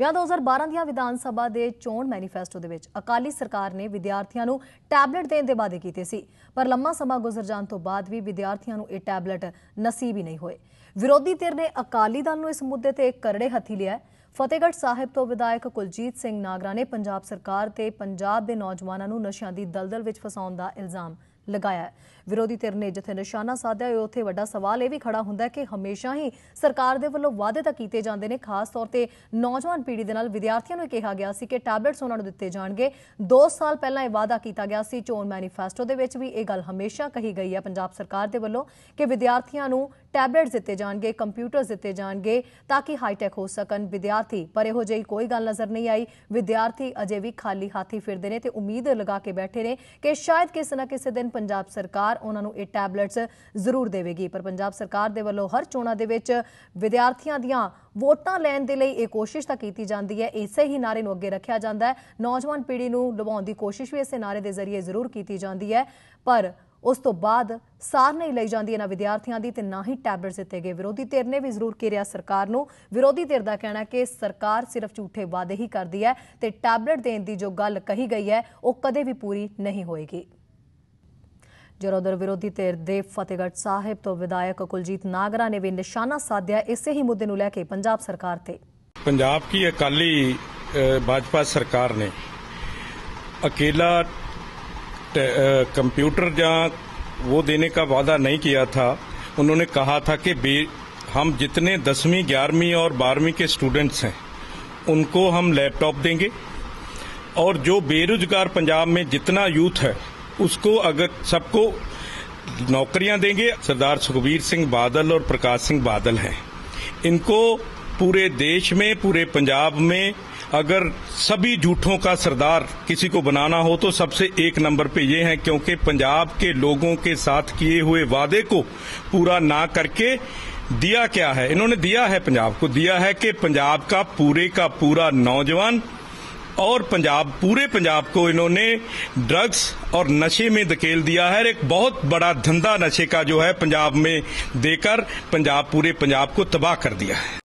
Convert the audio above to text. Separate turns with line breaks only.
ਜਾਂ 2012 ਦੀਆਂ ਵਿਧਾਨ ਸਭਾ ਦੇ ਚੋਣ ਮੈਨੀਫੈਸਟੋ ਦੇ ਵਿੱਚ ਅਕਾਲੀ ਸਰਕਾਰ ਨੇ ਵਿਦਿਆਰਥੀਆਂ ਨੂੰ ਟੈਬਲੇਟ ਦੇਣ ਦੇ ਵਾਅਦੇ ਕੀਤੇ ਸੀ, ਪਰ ਲੰਮਾ ਸਮਾਂ ਗੁਜ਼ਰ ਜਾਣ ਤੋਂ ਬਾਅਦ ਵੀ ਵਿਦਿਆਰਥੀਆਂ ਨੂੰ ਇਹ ਟੈਬਲੇਟ ਨਸੀਬ ਹੀ ਨਹੀਂ ਹੋਏ। ਵਿਰੋਧੀ ਧਿਰ ਨੇ ਅਕਾਲੀ ਦਲ ਨੂੰ ਇਸ ਮੁੱਦੇ ਤੇ ਕਰੜੇ ਹੱਥੀ ਲਿਆ ਫਤਿਹਗੜ੍ਹ ਸਾਹਿਬ ਤੋਂ ਵਿਧਾਇਕ ਕੁਲਜੀਤ ਸਿੰਘ ਨਾਗਰਾ ਨੇ ਪੰਜਾਬ ਸਰਕਾਰ ਤੇ ਪੰਜਾਬ ਦੇ ਨੌਜਵਾਨਾਂ ਨੂੰ ਨਸ਼ਿਆਂ ਦੀ ਦਲਦਲ ਵਿੱਚ ਫਸਾਉਣ ਦਾ ਇਲਜ਼ਾਮ ਲਗਾਇਆ ਵਿਰੋਧੀ ਧਿਰ ਨੇ ਜਿੱਥੇ ਨਿਸ਼ਾਨਾ ਸਾਧਿਆ ਹੈ ਉੱਥੇ ਵੱਡਾ ਸਵਾਲ ਇਹ ਵੀ ਖੜਾ ਹੁੰਦਾ ਹੈ ਕਿ ਹਮੇਸ਼ਾ ਹੀ ਸਰਕਾਰ ਦੇ ਵੱਲੋਂ ਵਾਅਦੇ ਤਾਂ ਕੀਤੇ ਜਾਂਦੇ ਨੇ, ਖਾਸ ਤੌਰ ਤੇ ਨੌਜਵਾਨ ਪੀੜ੍ਹੀ ਦੇ ਨਾਲ। ਵਿਦਿਆਰਥੀਆਂ ਨੂੰ ਇਹ ਕਿਹਾ ਗਿਆ ਸੀ ਕਿ ਟੈਬਲੇਟਸ ਉਹਨਾਂ ਨੂੰ ਦਿੱਤੇ ਜਾਣਗੇ। 2 ਸਾਲ ਪਹਿਲਾਂ ਇਹ ਵਾਅਦਾ ਕੀਤਾ ਗਿਆ ਸੀ, ਚੋਣ ਮੈਨੀਫੈਸਟੋ ਦੇ ਵਿੱਚ ਵੀ ਇਹ ਗੱਲ ਹਮੇਸ਼ਾ ਕਹੀ ਗਈ ਹੈ। ਪੰਜਾਬ ਸਰਕਾਰ ਦੇ ਵੱਲੋਂ ਕਿ ਵਿਦਿਆਰਥੀਆਂ ਨੂੰ ਟੈਬਲੇਟਸ ਦਿੱਤੇ ਜਾਣਗੇ, ਕੰਪਿਊਟਰਸ ਦਿੱਤੇ ਜਾਣਗੇ ਤਾਂ ਕਿ ਹਾਈਟੈਕ ਹੋ ਸਕਣ। ਵਿਦਿਆਰਥੀ, ਪਰ ਇਹੋ ਜਿਹੀ ਕੋਈ ਗੱਲ ਨਜ਼ਰ ਨਹੀਂ ਆਈ। ਵਿਦਿਆਰਥੀ ਅਜੇ ਵੀ ਖਾਲੀ ਹਾਥੀ ਫਿਰਦੇ ਨੇ ਤੇ ਉਮੀਦ ਲਗਾ ਕੇ ਬੈਠੇ ਨੇ ਕਿ ਸ਼ਾਇਦ ਕਿਸੇ ਨਾ ਕਿਸੇ ਦਿਨ ਪੰਜਾਬ ਸਰਕਾਰ ਉਹਨਾਂ ਨੂੰ ਇਹ ਟੈਬਲੇਟਸ ਜ਼ਰੂਰ ਦੇਵੇਗੀ। ਪਰ ਪੰਜਾਬ ਸਰਕਾਰ ਦੇ ਵੱਲੋਂ ਹਰ ਚੋਣਾਂ ਦੇ ਵਿੱਚ ਵਿਦਿਆਰਥੀਆਂ ਦੀਆਂ ਵੋਟਾਂ ਲੈਣ ਦੇ ਲਈ ਇਹ ਕੋਸ਼ਿਸ਼ ਤਾਂ ਕੀਤੀ ਜਾਂਦੀ ਹੈ। ਇਸੇ ਹੀ ਨਾਰੇ ਨੂੰ ਅੱਗੇ ਰੱਖਿਆ ਜਾਂਦਾ ਹੈ। ਨੌਜਵਾਨ ਪੀੜ੍ਹੀ ਨੂੰ ਲੁਭਾਉਣ ਦੀ ਕੋਸ਼ਿਸ਼ ਵੀ ਇਸੇ ਨਾਰੇ ਦੇ ਜ਼ਰੀਏ ਜ਼ਰੂਰ ਕੀਤੀ ਜਾਂਦੀ ਹੈ। ਪਰ ਉਸ ਤੋਂ ਬਾਅਦ ਸਾਰ ਨਹੀਂ ਲਈ ਜਾਂਦੀ ਇਹਨਾਂ ਵਿਦਿਆਰਥੀਆਂ ਦੀ ਤੇ ਨਾ ਹੀ ਟੈਬਲੇਟਸ ਦਿੱਤੇ ਗਏ। ਵਿਰੋਧੀ ਧਿਰ ਨੇ ਵੀ ਜ਼ਰੂਰ ਕਿਰਿਆ ਸਰਕਾਰ ਨੂੰ। ਵਿਰੋਧੀ ਧਿਰ ਦਾ ਕਹਿਣਾ ਕਿ ਸਰਕਾਰ ਸਿਰਫ ਝੂਠੇ ਵਾਅਦੇ ਹੀ ਕਰਦੀ ਹੈ ਤੇ ਟੈਬਲੇਟ ਦੇਣ ਦੀ ਜੋ ਗੱਲ ਕਹੀ ਗਈ ਹੈ, ਉਹ ਕਦੇ ਵੀ ਪੂਰੀ ਨਹੀਂ ਹੋਏਗੀ। ਜਰੋਦਰ ਵਿਰੋਧੀ ਧਿਰ ਦੇ ਫਤਿਹਗੜ੍ਹ ਸਾਹਿਬ ਤੋਂ ਵਿਧਾਇਕ ਕੁਲਜੀਤ ਨਾਗਰਾ ਨੇ ਵੀ ਨਿਸ਼ਾਨਾ ਸਾਧਿਆ। ਇਸੇ ਹੀ ਮੁੱਦੇ ਨੂੰ ਲੈ ਕੇ ਪੰਜਾਬ ਸਰਕਾਰ ਤੇ।
ਪੰਜਾਬ ਕੀ ਅਕਾਲੀ ਭਾਜਪਾ ਸਰਕਾਰ ਨੇ ਅਕੇਲਾ कंप्यूटर या वो देने का वादा नहीं किया था। उन्होंने कहा था कि हम जितने दसवीं, ग्यारहवीं और बारहवीं के स्टूडेंट्स हैं, उनको हम लैपटॉप देंगे। और जो बेरोजगार पंजाब में जितना यूथ है, उसको अगर सबको नौकरियाँ देंगे, सरदार सुखबीर सिंह बादल और प्रकाश सिंह बादल हैं। इनको पूरे देश में, पूरे पंजाब में अगर सभी झूठों का सरदार किसी को बनाना हो तो सबसे एक नंबर पे ये है, क्योंकि पंजाब के लोगों के साथ किए हुए वादे को पूरा ना करके दिया क्या है? इन्होंने दिया है पंजाब को। दिया है कि पंजाब का पूरे का पूरा नौजवान और पंजाब, पूरे पंजाब को इन्होंने ड्रग्स और नशे में धकेल दिया है। एक बहुत बड़ा धंधा नशे का जो है, पंजाब में देकर पंजाब, पूरे पंजाब को तबाह कर दिया है।